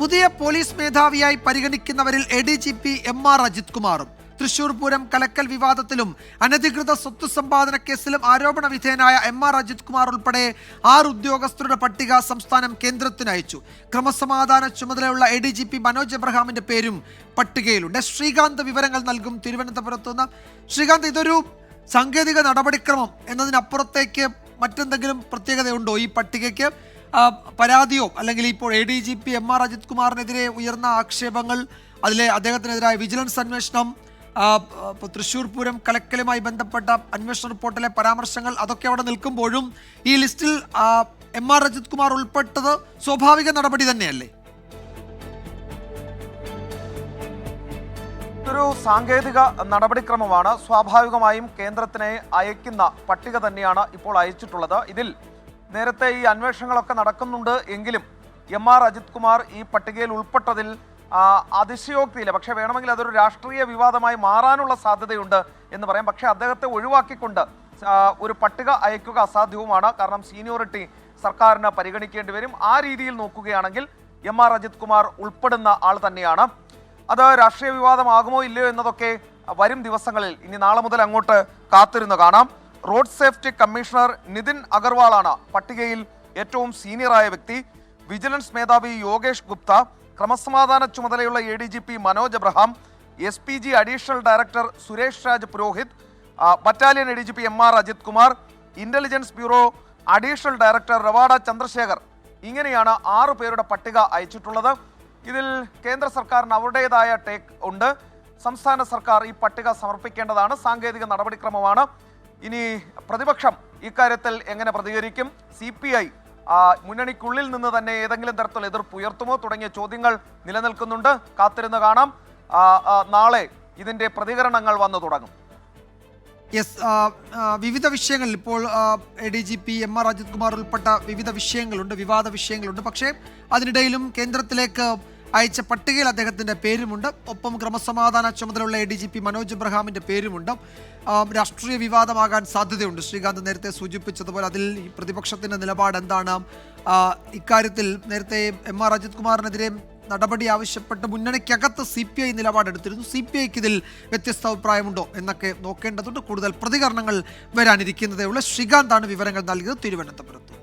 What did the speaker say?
പുതിയ പോലീസ് മേധാവിയായി പരിഗണിക്കുന്നവരിൽ A D G P M R Ajith കുമാറും. തൃശൂർ പൂരം കലക്കൽ വിവാദത്തിലും അനധികൃത സ്വത്ത് സമ്പാദന കേസിലും ആരോപണ വിധേയനായ എം ആർ അജിത് കുമാർ ഉൾപ്പെടെ ആറ് ഉദ്യോഗസ്ഥരുടെ പട്ടിക സംസ്ഥാനം കേന്ദ്രത്തിന് അയച്ചു. ക്രമസമാധാന ചുമതലയുള്ള A D G P Manoj എബ്രഹാമിന്റെ പേരും പട്ടികയിലുണ്ട്. ശ്രീകാന്ത് വിവരങ്ങൾ നൽകും തിരുവനന്തപുരത്ത് നിന്ന്. ശ്രീകാന്ത് ഇതൊരു സാങ്കേതിക നടപടിക്രമം എന്നതിനപ്പുറത്തേക്ക് മറ്റെന്തെങ്കിലും പ്രത്യേകതയുണ്ടോ ഈ പട്ടികയ്ക്ക്? പരാതിയോ അല്ലെങ്കിൽ ഇപ്പോൾ A D G P M R Ajith കുമാറിനെതിരെ ഉയർന്ന ആക്ഷേപങ്ങൾ അതിലെ അദ്ദേഹത്തിനെതിരായ വിജിലൻസ് അന്വേഷണം തൃശൂർ പൂരം കലക്കലുമായി ബന്ധപ്പെട്ട അന്വേഷണ റിപ്പോർട്ടിലെ പരാമർശങ്ങൾ അതൊക്കെ അവിടെ നിൽക്കുമ്പോഴും ഈ ലിസ്റ്റിൽ എം ആർ അജിത് കുമാർ ഉൾപ്പെട്ടത് സ്വാഭാവിക നടപടി തന്നെയല്ലേ? ഇതൊരു സാങ്കേതിക നടപടിക്രമമാണ്. സ്വാഭാവികമായും കേന്ദ്രത്തിനെ അയക്കുന്ന പട്ടിക തന്നെയാണ് ഇപ്പോൾ അയച്ചിട്ടുള്ളത്. ഇതിൽ നേരത്തെ ഈ അന്വേഷണങ്ങളൊക്കെ നടക്കുന്നുണ്ട് എങ്കിലും എം ആർ അജിത് കുമാർ ഈ പട്ടികയിൽ ഉൾപ്പെട്ടതിൽ അതിശയോക്തിയില്ല. പക്ഷേ വേണമെങ്കിൽ അതൊരു രാഷ്ട്രീയ വിവാദമായി മാറാനുള്ള സാധ്യതയുണ്ട് എന്ന് പറയാം. പക്ഷേ അദ്ദേഹത്തെ ഒഴിവാക്കിക്കൊണ്ട് ഒരു പട്ടിക അയക്കുക അസാധ്യവുമാണ്. കാരണം സീനിയോറിറ്റി സർക്കാരിന് പരിഗണിക്കേണ്ടി വരും. ആ രീതിയിൽ നോക്കുകയാണെങ്കിൽ എം ആർ അജിത് കുമാർ ഉൾപ്പെടുന്ന ആൾ തന്നെയാണ്. അത് രാഷ്ട്രീയ വിവാദമാകുമോ ഇല്ലയോ എന്നതൊക്കെ വരും ദിവസങ്ങളിൽ. ഇനി നാളെ മുതൽ അങ്ങോട്ട് കാത്തിരുന്ന് കാണാം. റോഡ് സേഫ്റ്റി കമ്മീഷണർ നിതിൻ അഗർവാളാണ് പട്ടികയിൽ ഏറ്റവും സീനിയറായ വ്യക്തി. വിജിലൻസ് മേധാവി യോഗേഷ് ഗുപ്ത ക്രമസമാധാന ചുമതലയുള്ള A D G P Manoj Abraham S P G additional director Suresh Raj Purohit battalion A D G P M R Ajith Kumar intelligence bureau additional director Ravada Chandrasekhar. ഇങ്ങനെയാണ് ആറു പേരുടെ പട്ടിക അയച്ചിട്ടുള്ളത്. ഇതിൽ കേന്ദ്ര സർക്കാരിന് അവരുടേതായ ടേക്ക് ഉണ്ട്. സംസ്ഥാന സർക്കാർ ഈ പട്ടിക സമർപ്പിക്കേണ്ടതാണ്. സാങ്കേതിക നടപടിക്രമമാണ്. ഇനി പ്രതിപക്ഷം ഇക്കാര്യത്തിൽ എങ്ങനെ പ്രതികരിക്കും? സി പി ഐ മുന്നണിക്കുള്ളിൽ നിന്ന് തന്നെ ഏതെങ്കിലും തരത്തിൽ എതിർപ്പ് ഉയർത്തുമോ തുടങ്ങിയ ചോദ്യങ്ങൾ നിലനിൽക്കുന്നുണ്ട്. കാത്തിരുന്ന് കാണാം. നാളെ ഇതിന്റെ പ്രതികരണങ്ങൾ വന്നു തുടങ്ങും. യെസ് വിവിധ വിഷയങ്ങളിൽ ഇപ്പോൾ A D G P M R Ajith Kumar ഉൾപ്പെട്ട വിവിധ വിഷയങ്ങളുണ്ട് വിവാദ വിഷയങ്ങളുണ്ട്. പക്ഷേ അതിനിടയിലും കേന്ദ്രത്തിലേക്ക് അയച്ച പട്ടികയിൽ അദ്ദേഹത്തിന്റെ പേരുമുണ്ട്. ഒപ്പം ക്രമസമാധാന ചുമതലയുള്ള A D G P Manoj എബ്രഹാമിന്റെ പേരുമുണ്ട്. രാഷ്ട്രീയ വിവാദമാകാൻ സാധ്യതയുണ്ട്. ശ്രീകാന്ത് നേരത്തെ സൂചിപ്പിച്ചതുപോലെ അതിൽ പ്രതിപക്ഷത്തിന്റെ നിലപാട് എന്താണ്? ഇക്കാര്യത്തിൽ നേരത്തെ എം ആർ അജിത് കുമാറിനെതിരെ നടപടി ആവശ്യപ്പെട്ട് മുന്നണിക്കകത്ത് സി പി ഐ നിലപാടെടുത്തിരുന്നു. സി പി ഐക്ക് ഇതിൽ വ്യത്യസ്ത അഭിപ്രായമുണ്ടോ എന്നൊക്കെ നോക്കേണ്ടതുണ്ട്. കൂടുതൽ പ്രതികരണങ്ങൾ വരാനിരിക്കുന്നതേ ഉള്ളൂ ശ്രീകാന്താണ് വിവരങ്ങൾ നൽകിയത് തിരുവനന്തപുരത്ത്.